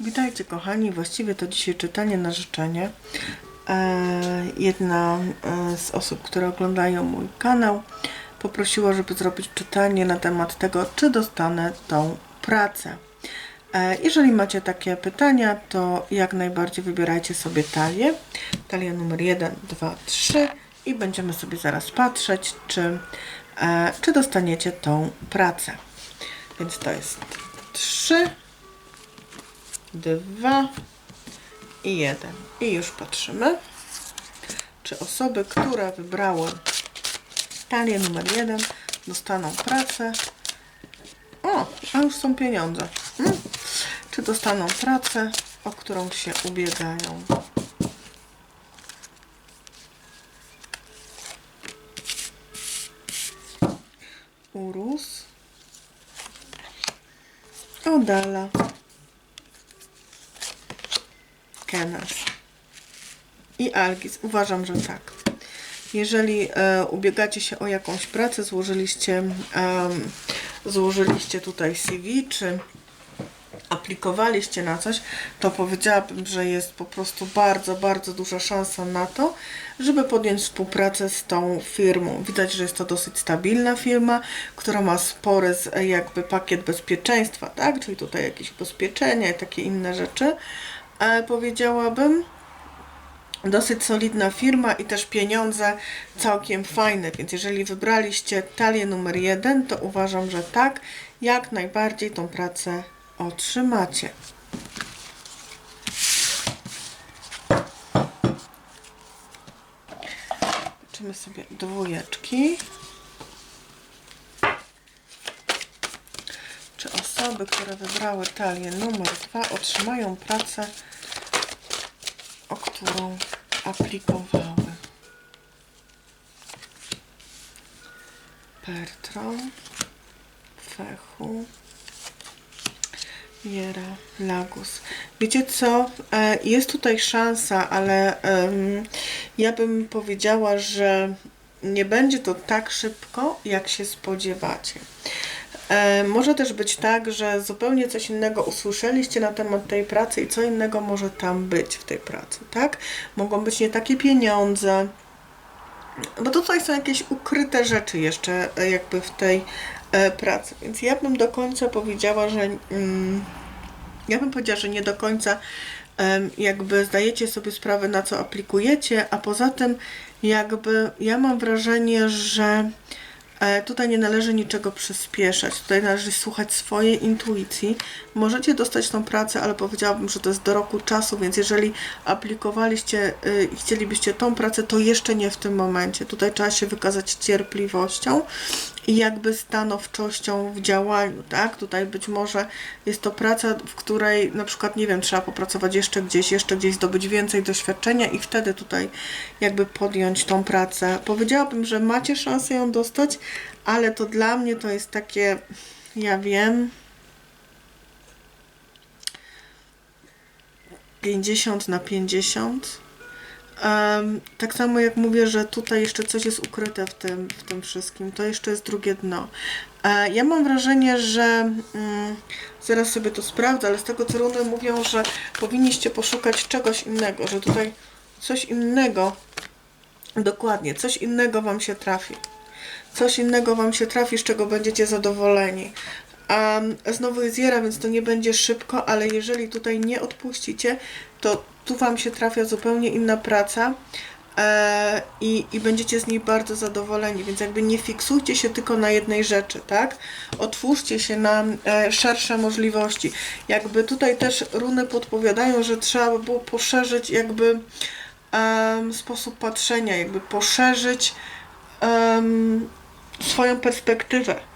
Witajcie kochani, właściwie to dzisiaj czytanie na życzenie. E, jedna e, z osób, które oglądają mój kanał, poprosiła, żeby zrobić czytanie na temat tego, czy dostanę tą pracę. E, jeżeli macie takie pytania, to jak najbardziej wybierajcie sobie talię. Talia numer 1, 2, 3 i będziemy sobie zaraz patrzeć, czy, czy dostaniecie tą pracę. Więc to jest 3, dwa i jeden. I już patrzymy, czy osoby, które wybrały talię numer jeden, dostaną pracę. O, a już są pieniądze. Hmm. Czy dostaną pracę, o którą się ubiegają? Urus. Odala. I Algis. Uważam, że tak. Jeżeli e, ubiegacie się o jakąś pracę, złożyliście, em, złożyliście tutaj CV, czy aplikowaliście na coś, to powiedziałabym, że jest po prostu bardzo, bardzo duża szansa na to, żeby podjąć współpracę z tą firmą. Widać, że jest to dosyć stabilna firma, która ma spory e, jakby pakiet bezpieczeństwa, tak? Czyli tutaj jakieś ubezpieczenia i takie inne rzeczy. Powiedziałabym, dosyć solidna firma i też pieniądze całkiem fajne, więc jeżeli wybraliście talię numer jeden, to uważam, że tak, jak najbardziej tą pracę otrzymacie. Zobaczymy sobie dwójeczki. Czy osoby, które wybrały talię numer dwa, otrzymają pracę którą aplikowały. Pertro, Fechu, Jera, Lagus. Wiecie co? E, Jest tutaj szansa, ale em, ja bym powiedziała, że nie będzie to tak szybko, jak się spodziewacie. E, może też być tak, że zupełnie coś innego usłyszeliście na temat tej pracy i co innego może tam być w tej pracy, tak? Mogą być nie takie pieniądze, bo tutaj są jakieś ukryte rzeczy jeszcze e, jakby w tej e, pracy. Więc ja bym do końca powiedziała, że mm, ja bym powiedziała, że nie do końca jakby zdajecie sobie sprawę na co aplikujecie, a poza tym jakby ja mam wrażenie, że Tutaj nie należy niczego przyspieszać, tutaj należy słuchać swojej intuicji. Możecie dostać tą pracę, ale powiedziałabym, że to jest do roku czasu, więc jeżeli aplikowaliście y, i chcielibyście tą pracę, to jeszcze nie w tym momencie. Tutaj trzeba się wykazać cierpliwością i jakby stanowczością w działaniu, tak? Tutaj być może jest to praca, w której na przykład, nie wiem, trzeba popracować jeszcze gdzieś, jeszcze gdzieś zdobyć więcej doświadczenia i wtedy tutaj jakby podjąć tą pracę. Powiedziałabym, że macie szansę ją dostać, ale to dla mnie to jest takie, ja wiem, 50 na 50. Tak samo jak mówię, że tutaj jeszcze coś jest ukryte w tym, w tym wszystkim, to jeszcze jest drugie dno. E, ja mam wrażenie, że mm, zaraz sobie to sprawdzę, ale z tego co runy mówią, że powinniście poszukać czegoś innego, że tutaj coś innego, dokładnie, coś innego Wam się trafi. Coś innego Wam się trafi, z czego będziecie zadowoleni. Znowu jest Jera, więc to nie będzie szybko, ale jeżeli tutaj nie odpuścicie, to tu Wam się trafia zupełnie inna praca e, i, i będziecie z niej bardzo zadowoleni, więc jakby nie fiksujcie się tylko na jednej rzeczy, tak? Otwórzcie się na e, szersze możliwości. Jakby tutaj też runy podpowiadają, że trzeba by było poszerzyć jakby em, sposób patrzenia, jakby poszerzyć em, swoją perspektywę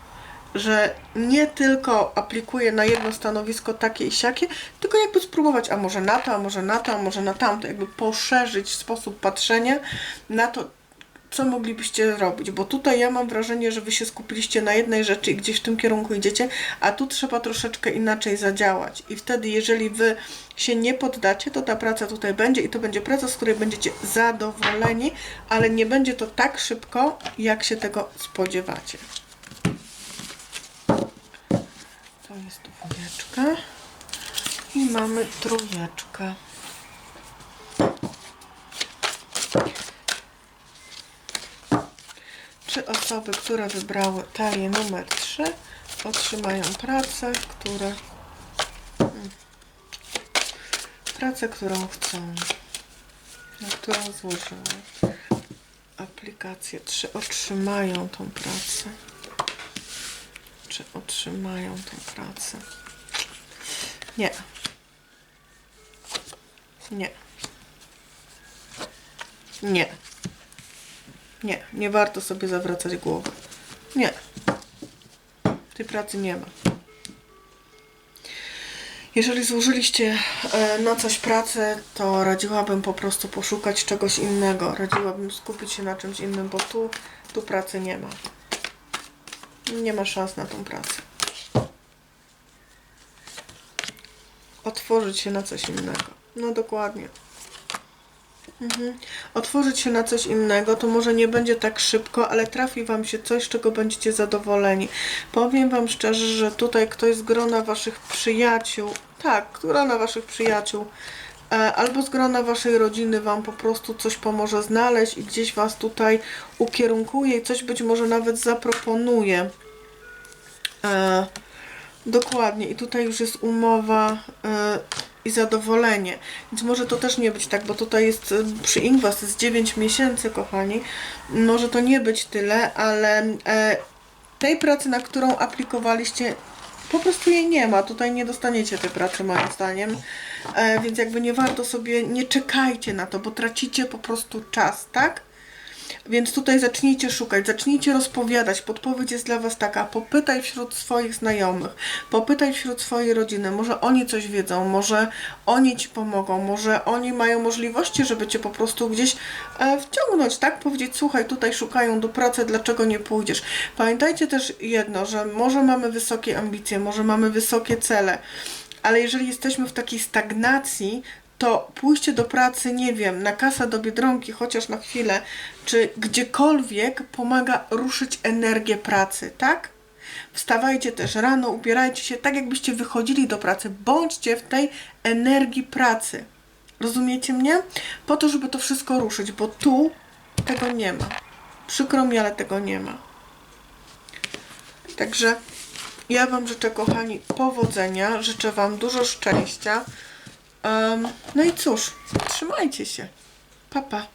że nie tylko aplikuję na jedno stanowisko takie i siakie, tylko jakby spróbować, a może na to, a może na to, a może na tamto, jakby poszerzyć sposób patrzenia na to, co moglibyście robić, bo tutaj ja mam wrażenie, że Wy się skupiliście na jednej rzeczy i gdzieś w tym kierunku idziecie, a tu trzeba troszeczkę inaczej zadziałać i wtedy, jeżeli Wy się nie poddacie, to ta praca tutaj będzie i to będzie praca, z której będziecie zadowoleni, ale nie będzie to tak szybko, jak się tego spodziewacie. To jest dwójeczka. I mamy trójeczkę. Trzy osoby, które wybrały talię numer 3 otrzymają pracę, które mm, pracę, którą chcą, na którą złożyły aplikację. Czy otrzymają tą pracę? Czy otrzymają tą pracę? Nie. Nie. Nie. Nie, nie warto sobie zawracać głowy. Nie. Tej pracy nie ma. Jeżeli złożyliście e, na coś pracę, to radziłabym po prostu poszukać czegoś innego. Radziłabym skupić się na czymś innym, bo tu, tu pracy nie ma. Nie ma szans na tą pracę. Otworzyć się na coś innego. No dokładnie. Mhm. Otworzyć się na coś innego, to może nie będzie tak szybko, ale trafi Wam się coś, czego będziecie zadowoleni. Powiem Wam szczerze, że tutaj ktoś z grona Waszych przyjaciół, tak, grona Waszych przyjaciół, albo z grona Waszej rodziny Wam po prostu coś pomoże znaleźć i gdzieś Was tutaj ukierunkuje i coś być może nawet zaproponuje. E, Dokładnie, i tutaj już jest umowa e, i zadowolenie. Więc może to też nie być tak, bo tutaj jest e, przy Ingwas jest 9 miesięcy, kochani. Może to nie być tyle, ale e, tej pracy, na którą aplikowaliście, po prostu jej nie ma. Tutaj nie dostaniecie tej pracy, moim zdaniem. E, więc jakby nie warto sobie, nie czekajcie na to, bo tracicie po prostu czas, tak? Więc tutaj zacznijcie szukać, zacznijcie rozpowiadać. Podpowiedź jest dla Was taka: popytaj wśród swoich znajomych, popytaj wśród swojej rodziny. Może oni coś wiedzą, może oni ci pomogą, może oni mają możliwości, żeby cię po prostu gdzieś e, wciągnąć, tak? Powiedzieć: Słuchaj, tutaj szukają do pracy, dlaczego nie pójdziesz? Pamiętajcie też jedno, że może mamy wysokie ambicje, może mamy wysokie cele. Ale jeżeli jesteśmy w takiej stagnacji, to pójście do pracy, nie wiem, na kasę do biedronki, chociaż na chwilę, czy gdziekolwiek pomaga ruszyć energię pracy, tak? Wstawajcie też rano, ubierajcie się tak, jakbyście wychodzili do pracy. Bądźcie w tej energii pracy. Rozumiecie mnie? Po to, żeby to wszystko ruszyć, bo tu tego nie ma. Przykro mi, ale tego nie ma. Także ja Wam życzę, kochani, powodzenia, życzę Wam dużo szczęścia. Em, no i cóż, trzymajcie się. Pa, pa.